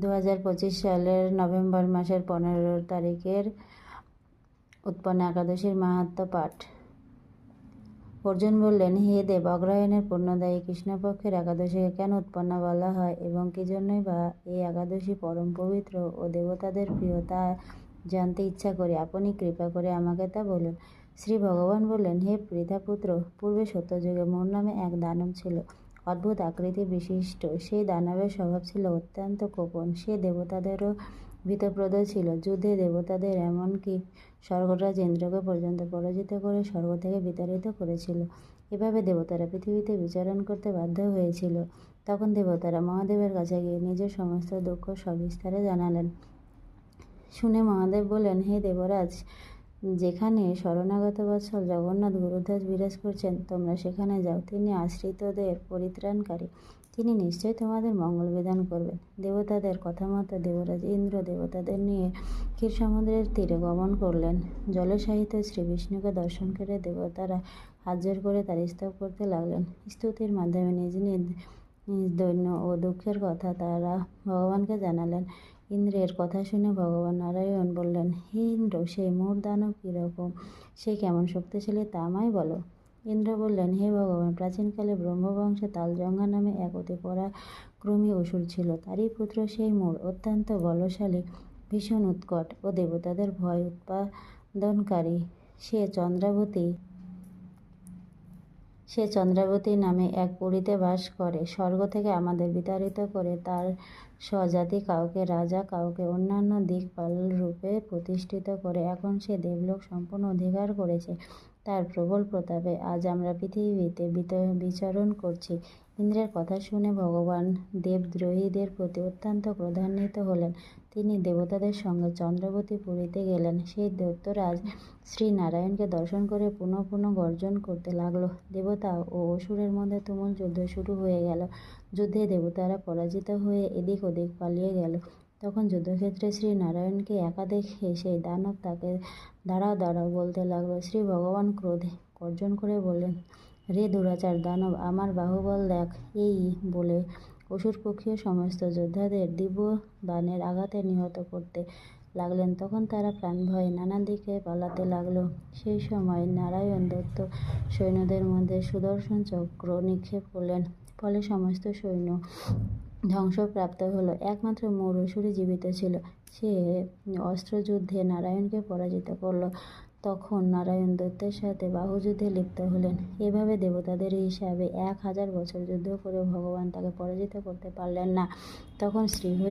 দু হাজার পঁচিশ সালের নভেম্বর মাসের পনেরো তারিখের উৎপন্ন একাদশীর মাহাত্ম্য পাঠ। অর্জুন বললেন, হে দেব, অগ্রহায়ণের পূর্ণদায়ী কৃষ্ণপক্ষের একাদশীকে কেন উৎপন্ন বলা হয় এবং কী জন্যই বা এই একাদশী পরম পবিত্র ও দেবতাদের প্রিয় তা জানতে ইচ্ছা করি? আপনি কৃপা করে আমাকে তা বলুন। শ্রী ভগবান বললেন, হে পৃথাপুত্র, পূর্বে সত্যযুগে মোর নামে এক দানব ছিল। অদ্ভুত আকৃতি বিশিষ্ট। সেই দানবের স্বভাব ছিল অত্যন্ত কোপন সে দেবতাদেরও ভীতপ্রদ ছিল। যুদ্ধে দেবতাদের এমনকি স্বর্গরাজ ইন্দ্রকে পর্যন্ত পরাজিত করে স্বর্গ থেকে বিতাড়িত করেছিল। এভাবে দেবতারা পৃথিবীতে বিচরণ করতে বাধ্য হয়েছিল। তখন দেবতারা মহাদেবের কাছে গিয়ে নিজের সমস্ত দুঃখ সবিস্তারে জানালেন। শুনে মহাদেব বললেন, হে দেবরাজ যেখানে শরণাগত বৎসল জগন্নাথ গুরুদাস বিরাজ করছেন, তোমরা সেখানে যাও। তিনি আশ্রিতদের পরিত্রাণকারী। তিনি নিশ্চয়ই তোমাদের মঙ্গল বিধান করবেন। দেবতাদের কথা মতো দেবরাজ ইন্দ্র দেবতাদের নিয়ে ক্ষীর সমুদ্রের তীরে গমন করলেন। জলসাহিত শ্রী বিষ্ণুকে দর্শন করে দেবতারা হাত জোর করে তার স্তব করতে লাগলেন। স্তুতির মাধ্যমে নিজ নিজ নিজ দৈন্য ও দুঃখের কথা তারা ভগবানকে জানালেন। ইন্দ্রের কথা শুনে ভগবান নারায়ণ বললেন, হে ইন্দ্র, সেই মোর দানব কীরকম? সে কেমন শক্তিশালী তা আমায় বলো। ইন্দ্র বললেন, হে ভগবান, প্রাচীনকালে ব্রহ্মবংশে তালজঙ্ঘা নামে এক অতি পরাক্রমী অসুর ছিল। তারই পুত্র সেই মোর অত্যন্ত বলশালী, ভীষণ উৎকট ও দেবতাদের ভয় উৎপাদনকারী। সে চন্দ্রাবতী সে চন্দ্রাবতী নামে এক পুরীতে বাস করে। স্বর্গ থেকে আমাদের বিতাড়িত করে তার স্বজাতি কাউকে, রাজা কাউকে, অন্যান্য দিকপাল রূপে প্রতিষ্ঠিত করে এখন সে দেবলোক সম্পূর্ণ অধিকার করেছে। তার প্রবল প্রতাপে আজ আমরা পৃথিবীতে বিচরণ করছি। ইন্দ্রের কথা শুনে ভগবান দেবদ্রোহীদের প্রতি অত্যন্ত ক্রোধান্বিত হলেন। তিনি দেবতাদের সঙ্গে চন্দ্রবতী পুরীতে গেলেন। সেই দৈত্যরাজ শ্রীনারায়ণকে দর্শন করে পুনঃ পুনঃ গর্জন করতে লাগল। দেবতা ও অসুরের মধ্যে তুমুল যুদ্ধ শুরু হয়ে গেল। যুদ্ধে দেবতারা পরাজিত হয়ে এদিক ওদিক পালিয়ে গেল। তখন যুদ্ধক্ষেত্রে শ্রী নারায়ণকে একা দেখে সেই দানব তাকে দাঁড়াও দাঁড়াও বলতে লাগল। শ্রী ভগবান ক্রোধে গর্জন করে বললেন, রে দুরাচার দানব, আমার বাহুবল দেখ, এই বলে অসুরপক্ষীয় সমস্ত যোদ্ধাদের দিব্য বাণের আঘাতে নিহত করতে লাগলেন। তখন তারা প্রাণ ভয়ে নানা দিকে পালাতে লাগল। সেই সময় নারায়ণ দত্ত সৈন্যদের মধ্যে সুদর্শন চক্র নিক্ষেপ করলেন। ফলে সমস্ত সৈন্য ধ্বংসপ্রাপ্ত হলো। একমাত্র মৌরসুরি জীবিত ছিল। সে অস্ত্রযুদ্ধে নারায়ণকে পরাজিত করল। তখন নারায়ণ দত্তের সাথে বাহুযুদ্ধে লিপ্ত হলেন। এভাবে দেবতাদের হিসাবে এক হাজার বছর যুদ্ধ করে ভগবান তাকে পরাজিত করতে পারলেন না। তখন শ্রীহরি